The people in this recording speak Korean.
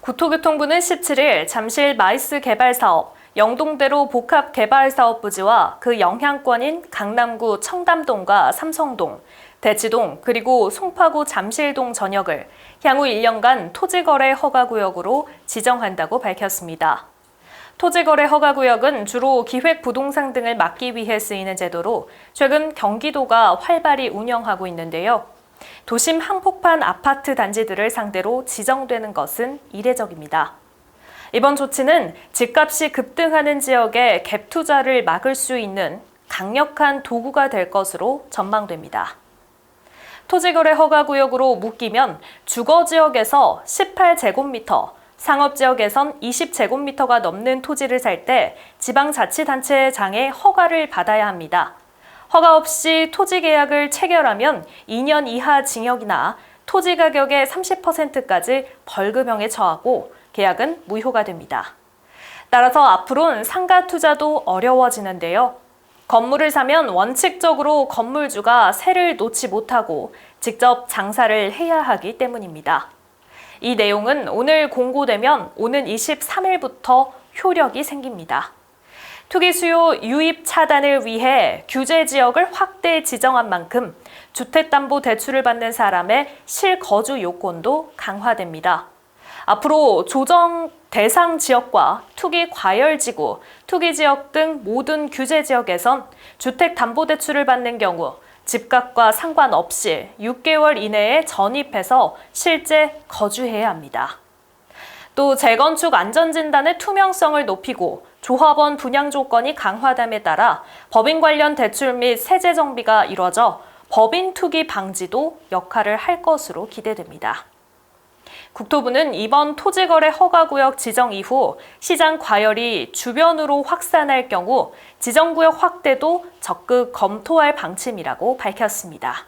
국토교통부는 17일 잠실 마이스 개발 사업, 영동대로 복합 개발 사업 부지와 그 영향권인 강남구 청담동과 삼성동, 대치동 그리고 송파구 잠실동 전역을 향후 1년간 토지거래 허가구역으로 지정한다고 밝혔습니다. 토지거래 허가구역은 주로 기획부동산 등을 막기 위해 쓰이는 제도로 최근 경기도가 활발히 운영하고 있는데요. 도심 한복판 아파트 단지들을 상대로 지정되는 것은 이례적입니다. 이번 조치는 집값이 급등하는 지역의 갭 투자를 막을 수 있는 강력한 도구가 될 것으로 전망됩니다. 토지거래 허가 구역으로 묶이면 주거 지역에서 18제곱미터, 상업 지역에선 20제곱미터가 넘는 토지를 살 때 지방자치단체장의 허가를 받아야 합니다. 허가 없이 토지 계약을 체결하면 2년 이하 징역이나 토지 가격의 30%까지 벌금형에 처하고 계약은 무효가 됩니다. 따라서 앞으로는 상가 투자도 어려워지는데요. 건물을 사면 원칙적으로 건물주가 세를 놓지 못하고 직접 장사를 해야 하기 때문입니다. 이 내용은 오늘 공고되면 오는 23일부터 효력이 생깁니다. 투기 수요 유입 차단을 위해 규제 지역을 확대 지정한 만큼 주택담보 대출을 받는 사람의 실거주 요건도 강화됩니다. 앞으로 조정 대상 지역과 투기 과열 지구, 투기 지역 등 모든 규제 지역에선 주택담보대출을 받는 경우 집값과 상관없이 6개월 이내에 전입해서 실제 거주해야 합니다. 또 재건축 안전진단의 투명성을 높이고 조합원 분양 조건이 강화됨에 따라 법인 관련 대출 및 세제 정비가 이뤄져 법인 투기 방지도 역할을 할 것으로 기대됩니다. 국토부는 이번 토지거래 허가구역 지정 이후 시장 과열이 주변으로 확산할 경우 지정구역 확대도 적극 검토할 방침이라고 밝혔습니다.